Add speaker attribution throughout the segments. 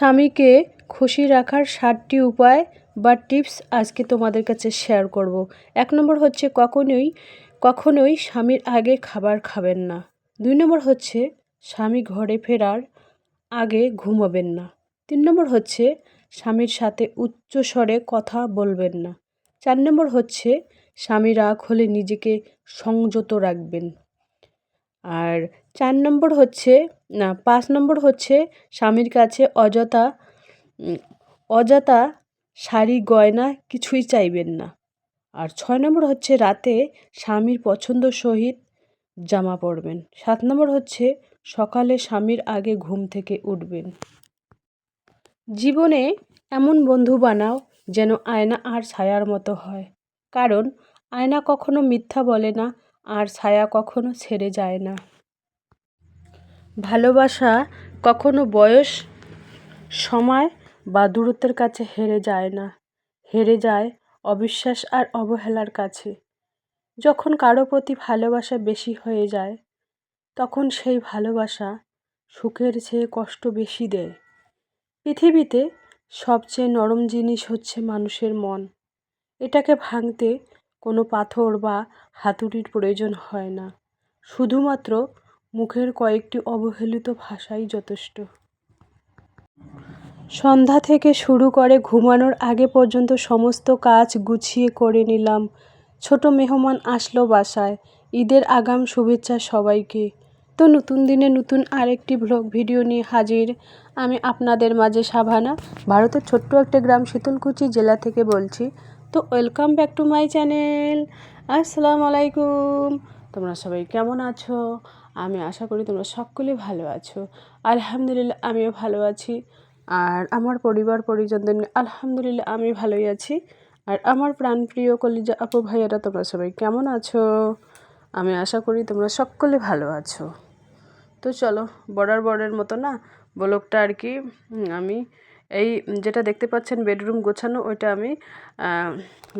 Speaker 1: স্বামীকে খুশি রাখার ষাটটি উপায় বা টিপস আজকে তোমাদের কাছে শেয়ার করব। এক নম্বর হচ্ছে কখনোই কখনোই স্বামীর আগে খাবার খাবেন না। দুই নম্বর হচ্ছে স্বামী ঘরে ফেরার আগে ঘুমাবেন না। তিন নম্বর হচ্ছে স্বামীর সাথে উচ্চ স্বরে কথা বলবেন না। চার নম্বর হচ্ছে স্বামী রাগ হলে নিজেকে সংযত রাখবেন। আর চার নম্বর হচ্ছে, না, পাঁচ নম্বর হচ্ছে স্বামীর কাছে অযথা অযথা শাড়ি, গয়না কিছুই চাইবেন না। আর ছয় নম্বর হচ্ছে রাতে স্বামীর পছন্দ সহিত জামা পরবেন। সাত নম্বর হচ্ছে সকালে স্বামীর আগে ঘুম থেকে উঠবেন। জীবনে এমন বন্ধু বানাও যেন আয়না আর ছায়ার মতো হয়। কারণ আয়না কখনো মিথ্যা বলে না আর ছায়া কখনো ছেড়ে যায় না। ভালোবাসা কখনো বয়স, সময় বা দূরত্বের কাছে হেরে যায় না। হেরে যায় অবিশ্বাস আর অবহেলার কাছে। যখন কারও প্রতি ভালোবাসা বেশি হয়ে যায়, তখন সেই ভালোবাসা সুখের চেয়ে কষ্ট বেশি দেয়। পৃথিবীতে সবচেয়ে নরম জিনিস হচ্ছে মানুষের মন। এটাকে ভাঙতে কোনো পাথর বা হাতুড়ির প্রয়োজন হয় না। শুধুমাত্র মুখের কয়েকটি অবহেলিত ভাষাই যথেষ্ট। সন্ধ্যা থেকে শুরু করে ঘুমানোর আগে পর্যন্ত সমস্ত কাজ গুছিয়ে করে নিলাম। ছোট মেহমান আসলো বাসায়। ঈদের আগাম শুভেচ্ছা সবাইকে। তো নতুন দিনে নতুন আরেকটি ব্লগ ভিডিও নিয়ে হাজির। আমি আপনাদের মাঝে সাভানা, ভারতের ছোট্ট একটা গ্রাম শীতলকুচি জেলা থেকে বলছি। তো welcome back to my channel আসসালামু আলাইকুম তোমরা সবাই কেমন আছো? আমি আশা করি তোমরা সকলে ভালো আছো। আলহামদুলিল্লাহ, আমিও ভালো আছি। আর আমার পরিবার, পরিজনদের আলহামদুলিল্লাহ আমি ভালোই আছি। আর আমার প্রাণপ্রিয় কলিজা আপু ভাইয়ারা, তোমরা সবাই কেমন আছো? আমি আশা করি তোমরা সকলে ভালো আছো। তো চলো বর্ডার বর্ডের মতো না, ব্লগটা আর কি আমি এই যেটা দেখতে পাচ্ছেন বেডরুম গোছানো, ওইটা আমি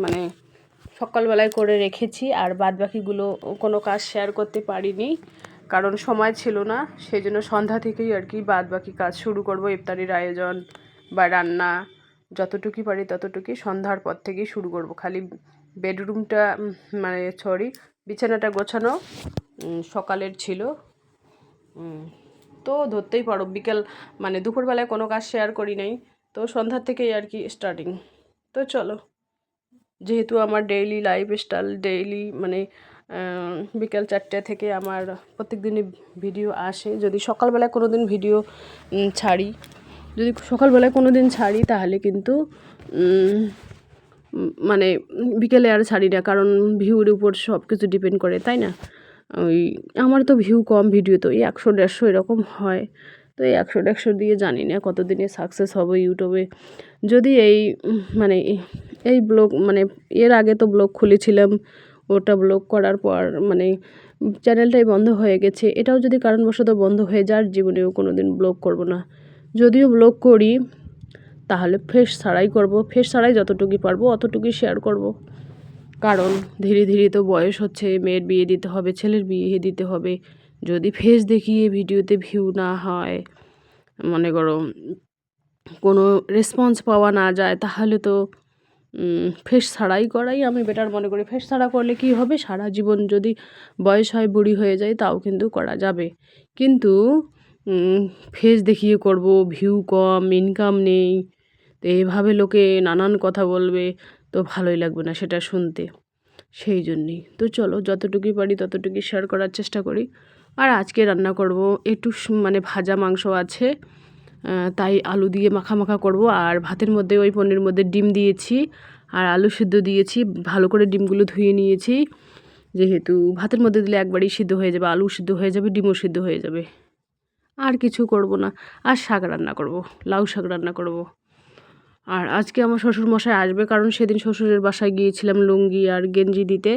Speaker 1: মানে সকালবেলায় করে রেখেছি আর বাদ বাকিগুলো কোনো কাজ শেয়ার করতে পারিনি কারণ সময় ছিল না। সেই জন্য সন্ধ্যা থেকেই আর কি বাদ বাকি কাজ শুরু করব, ইফতারির আয়োজন বা রান্না যতটুকুই পারি ততটুকুই সন্ধ্যার পর থেকেই শুরু করব। খালি বেডরুমটা মানে সরি, বিছানাটা গোছানো সকালের ছিল তো ধরতেই পারো, বিকেল মানে দুপুরবেলায় কোনো কাজ শেয়ার করি নাই। তো সন্ধ্যার থেকেই আর কি স্টার্টিং তো চলো, যেহেতু আমার ডেইলি লাইফ স্টাইল ডেইলি মানে বিকেল চারটে থেকে আমার প্রত্যেক দিনই ভিডিও আসে। যদি সকালবেলায় কোনো দিন ভিডিও ছাড়ি, যদি সকালবেলায় কোনো দিন ছাড়ি, তাহলে কিন্তু মানে বিকেলে আর ছাড়ি না, কারণ ভিউর উপর সব কিছু ডিপেন্ড করে, তাই না? ওই আমার তো ভিউ কম ভিডিও তো, এই একশো দেড়শো এরকম হয়। তো এই একশো দেড়শো দিয়ে জানি না কত দিনে সাকসেস হবে ইউটিউবে যদি এই মানে এই ব্লগ মানে এর আগে তো ব্লগ খুলেছিলাম, ওটা ব্লগ করার পর মানে চ্যানেলটাই বন্ধ হয়ে গেছে। এটাও যদি কারণবশত বন্ধ হয়ে যার জীবনেও কোনো দিন ব্লগ করব না। যদিও ব্লগ করি, তাহলে ফেস ছাড়াই করব। ফেস ছাড়াই যতটুকুই পারব, অতটুকুই শেয়ার করব। কারণ ধীরে ধীরে তো বয়স হচ্ছে, মেয়ের বিয়ে দিতে হবে, ছেলের বিয়ে দিতে হবে। যদি ফেস দেখিয়ে ভিডিওতে ভিউ না হয়, মনে করো কোনো রেসপন্স পাওয়া না যায়, তাহলে তো ফেস ছাড়াই করাই আমি বেটার মনে করি। ফেস ছাড়া করলে কি হবে? সারা জীবন যদি বয়স হয়, বুড়ি হয়ে যায়, তাও কিন্তু করা যাবে। কিন্তু ফেস দেখিয়ে করব ভিউ কম ইনকাম নেই, তো এইভাবে লোকে নানান কথা বলবে। তো ভালোই লাগবে না সেটা শুনতে। সেই জন্যেই। তো চলো, যতটুকুই পারি ততটুকুই শেয়ার করার চেষ্টা করি। আর আজকে রান্না করব, একটু মানে ভাজা মাংস আছে তাই আলু দিয়ে মাখা মাখা করব। আর ভাতের মধ্যে, ওই পনির মধ্যে ডিম দিয়েছি। আর আলু সিদ্ধ দিয়েছি, ভালো করে ডিমগুলো ধুয়ে নিয়েছি। যেহেতু ভাতের মধ্যে দিলে একবারই সিদ্ধ হয়ে যাবে, আলু সিদ্ধ হয়ে যাবে, ডিমও সিদ্ধ হয়ে যাবে। আর কিছু করব না। আর শাক রান্না করব, লাউ শাক রান্না করব। আর আজকে আমার শ্বশুর মশাই আসবে, কারণ সেদিন শ্বশুরের বাসায় গিয়েছিলাম লুঙ্গি আর গেঞ্জি দিতে।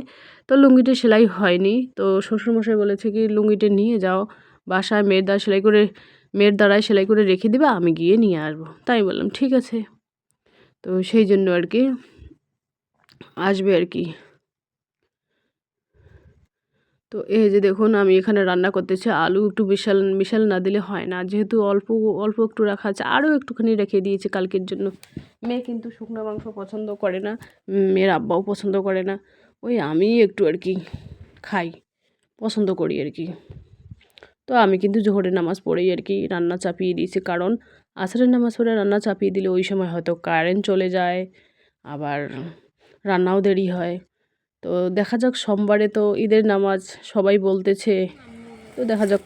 Speaker 1: তো লুঙ্গিটা সেলাই হয়নি। তো শ্বশুরমশাই বলেছে কি, লুঙ্গিটা নিয়ে যাও, বাসায় মেয়ের দ্বারা সেলাই করে, মেয়ের দ্বারায় সেলাই করে রেখে দেবে, আমি গিয়ে নিয়ে আসব। তাই বললাম, ঠিক আছে। তো সেই জন্য আর কি, আসবে আর কি। তো এই যে দেখুন, আমি এখানে রান্না করতেছি আলু, একটু বিশাল মিশাল না দিলে হয় না। যেহেতু অল্প অল্প একটু রাখা আছে, আরও একটুখানি রেখে দিয়েছি কালকের জন্য। মেয়ে কিন্তু শুকনো মাংস পছন্দ করে না মেয়ের আব্বাও পছন্দ করে না। ওই আমি একটু আর কি খাই, পছন্দ করি আর কি। তো আমি কিন্তু জোহরের নামাজ পড়েই আর কি রান্না চাপিয়ে দিয়েছি, কারণ আসরের নামাজ পড়ে রান্না চাপিয়ে দিলে ওই সময় হয়তো কারেন্ট চলে যায়, আবার রান্নাও দেরি হয়। তো দেখা যাক সোমবারে তো ঈদের নামাজ সবাই বলতেছে। তো দেখা যাক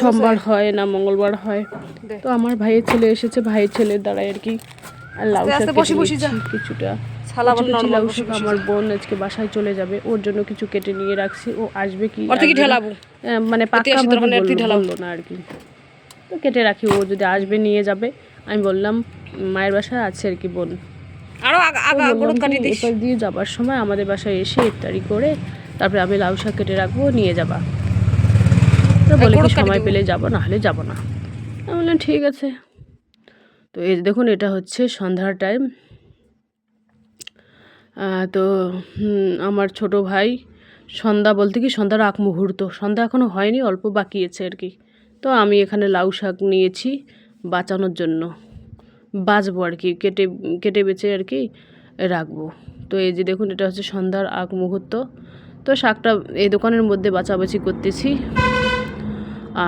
Speaker 1: সোমবার হয় না মঙ্গলবার হয়। তো আমার ভাইয়ের ছেলে এসেছে ভাইয়ের ছেলের দ্বারাই আর কি। আর লাউ শাক কিছুটা। লাউ শাক আমার বোন আজকে বাসায় চলে যাবে ওর জন্য কিছু কেটে নিয়ে রাখছি। ও আসবে কি আসবে মানে বলল না আর কি। তো কেটে রাখি ও যদি আসবে নিয়ে যাবে। আমি বললাম মায়ের বাসায় আছে আর কি বোন।
Speaker 2: আরও আগা গরুদ কাটি দিস।
Speaker 1: দিয়ে যাবার সময় আমাদের বাসায় এসে ইফতারি করে তারপরে আমি লাউ শাক কেটে রাখব নিয়ে যাবা। বলে কি সময় পেলে যাব না হলে যাব না। আমি বললাম ঠিক আছে। তো এই দেখুন এটা হচ্ছে সন্ধ্যার টাইম তো আমার ছোট ভাই সন্ধ্যা বলতে কি সন্ধ্যার আগ মুহূর্ত। সন্ধ্যা এখনও হয়নি অল্প বাকি আছে আর কি। তো আমি এখানে লাউ শাক নিয়েছি বাঁচানোর জন্য। বাঁচবো আর কি, কেটে কেটে বেছে আর কি রাখব। তো এই যে দেখুন, এটা হচ্ছে সন্ধ্যার আগ মুহূর্ত। তো শাকটা এই দোকানের মধ্যে বাছাবাছি করতেছি।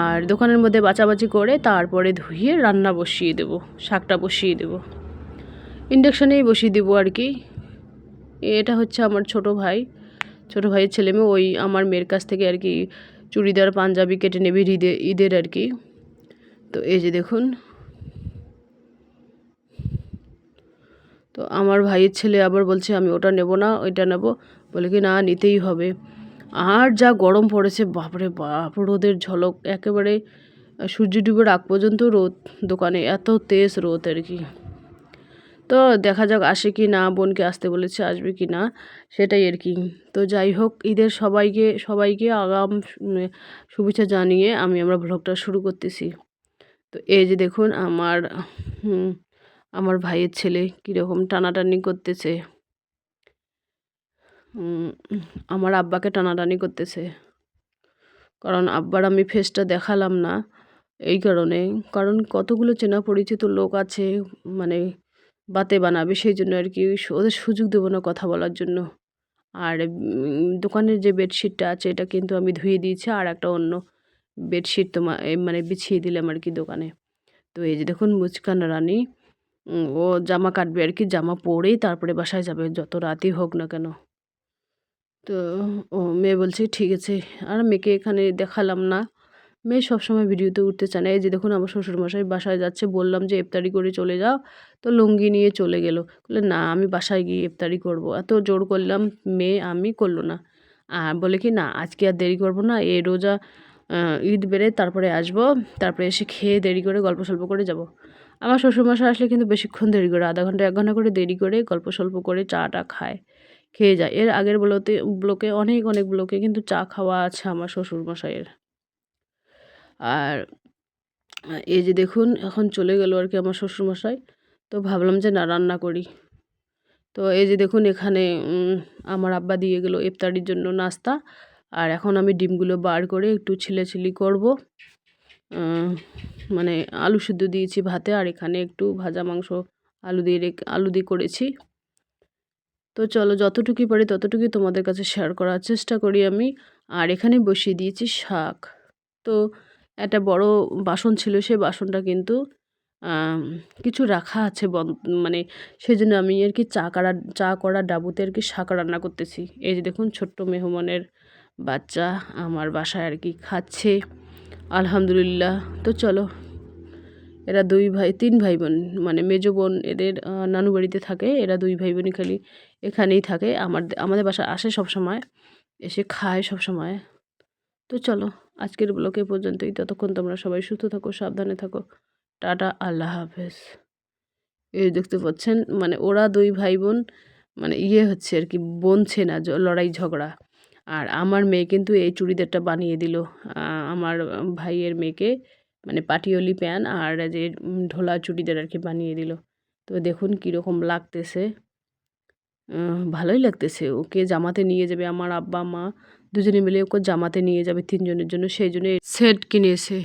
Speaker 1: আর দোকানের মধ্যে বাছাবাছি করে তারপরে ধুয়ে রান্না বসিয়ে দেবো, শাকটা বসিয়ে দেবো। ইন্ডাকশানেই বসিয়ে দেবো আর কি। এটা হচ্ছে আমার ছোট ভাই। ছোট ভাইয়ের ছেলে মেয়ে, ওই আমার মেয়ের কাছ থেকে আর কি চুড়িদার, পাঞ্জাবি কেটে নেবে ঈদে, ঈদের আর কি। তো এই যে দেখুন তো আমার ভাইয়ের ছেলে আবার বলছে, আমি ওটা নেব না, ওইটা নেব। বলে কি, না, নিতেই হবে। আর যা গরম পড়েছে, বাপরে বাপ, রোদের ঝলক, একেবারে সূর্য ডুবের আগ পর্যন্ত রোদ, দোকানে এত তেজ রোদ আর কি। তো দেখা যাক আসে কি না, বোনকে আসতে বলেছে, আসবে কি না, সেটাই আর কি। তো যাই হোক, ঈদের সবাইকে সবাইকে আগাম শুভেচ্ছা জানিয়ে আমি আমরা ভ্লগটা শুরু করতেছি। তো এই যে দেখুন, আমার আমার ভাইয়ের ছেলে কীরকম টানাটানি করতেছে। আমার আব্বাকে টানাটানি করতেছে। কারণ আব্বার আমি ফেসটা দেখালাম না এই কারণে। কারণ কতগুলো চেনা পরিচিত লোক আছে মানে বাতে বানাবে সেই জন্য আর কি ওদের সুযোগ দেবো না কথা বলার জন্য। আর দোকানের যে বেডশিটটা আছে এটা কিন্তু আমি ধুয়ে দিয়েছি আর একটা অন্য বেডশিট তোমার মানে বিছিয়ে দিলাম আর কি দোকানে। তো এই যে দেখুন মুচকান রানী ও জামা কাটবে আর কি, জামা পরেই তারপরে বাসায় যাবে, যত রাতই হোক না কেন। তো, ও মেয়ে বলছে, ঠিক আছে। আর মেয়েকে এখানে দেখালাম না। মেয়ে সবসময় ভিডিওতে উঠতে চায় না। এই যে দেখুন, আমার শ্বশুরমশাই বাসায় যাচ্ছে, বললাম যে, ইফতারি করে চলে যাও। তো লুঙ্গি নিয়ে চলে গেল। বলে না, আমি বাসায় গিয়ে ইফতারি করব। এত জোর করলাম, মেয়ে আমি করল না। আর বলে কি, না, আজকে আর দেরি করব না, এই রোজা ঈদ বেড়ে তারপরে আসব, তারপরে এসে খেয়ে দেরি করে গল্প সল্প করে যাব। আমার শ্বশুরমশাই আসলে কিন্তু বেশিক্ষণ দেরি করে, আধা ঘণ্টা, এক ঘণ্টা করে দেরি করে গল্প সল্প করে চাটা খায়, খেয়ে যায়। এর আগের ব্লকে ব্লকে, অনেক অনেক ব্লকে কিন্তু চা খাওয়া আছে আমার শ্বশুরমশাইয়ের। আর এই যে দেখুন, এখন চলে গেল আর কি আমার শ্বশুরমশাই, তো ভাবলাম যে না, রান্না করি। তো এই যে দেখুন, এখানে আমার আব্বা দিয়ে গেল ইফতারির জন্য নাস্তা, আর এখন আমি ডিমগুলো বার করে একটু ছিলেছিলি করব। মানে আলু সিদ্ধ দিয়েছি ভাতে আর এখানে একটু ভাজা মাংস আলু দিয়ে রেখে, আলু দিয়ে করেছি। তো চলো যতটুকুই পারি ততটুকুই তোমাদের কাছে শেয়ার করার চেষ্টা করি আমি। আর এখানে বসিয়ে দিয়েছি শাক। তো একটা বড় বাসন ছিল সেই বাসনটা কিন্তু কিছু রাখা আছে মানে সেই জন্য আমি আর কি চা করা চা করা ডাবুতে আর কি শাক রান্না করতেছি। এই যে দেখুন ছোট্ট মেহমানের বাচ্চা আমার বাসায় আর কি খাচ্ছে। আলহামদুলিল্লাহ। তো চলো, এরা দুই ভাই, তিন ভাই বোন মানে মেজো বোন এদের নানু বাড়িতে থাকে, এরা দুই ভাই বোনই খালি এখানেই থাকে। আমার, আমাদের বাসায় আসে সব সময় এসে খায় সব সময় তো চলো, আজকের ব্লকে পর্যন্তই। ততক্ষণ তোমরা সবাই সুস্থ থাকো, সাবধানে থাকো। টাটা, আল্লাহ হাফেজ। এই দেখতে পাচ্ছেন মানে ওরা দুই ভাই বোন মানে ইয়ে হচ্ছে আর কি, বনছে না লড়াই ঝগড়া। আর আমার মেয়ে কিন্তু এই চুড়িদারটা বানিয়ে দিল। আমার ভাইয়ের মেয়েকে মানে পাটিওলি প্যান আর যে ঢোলা চুড়িদার আর কি বানিয়ে দিল। তো দেখুন কীরকম লাগতেছে। ভালোই লাগতেছে। ওকে জামাতে নিয়ে যাবে আমার আব্বা, মা, দুজনে মিলে ওকে জামাতে নিয়ে যাবে তিনজনের জন্য, সেই জন্য সেট কিনেছে।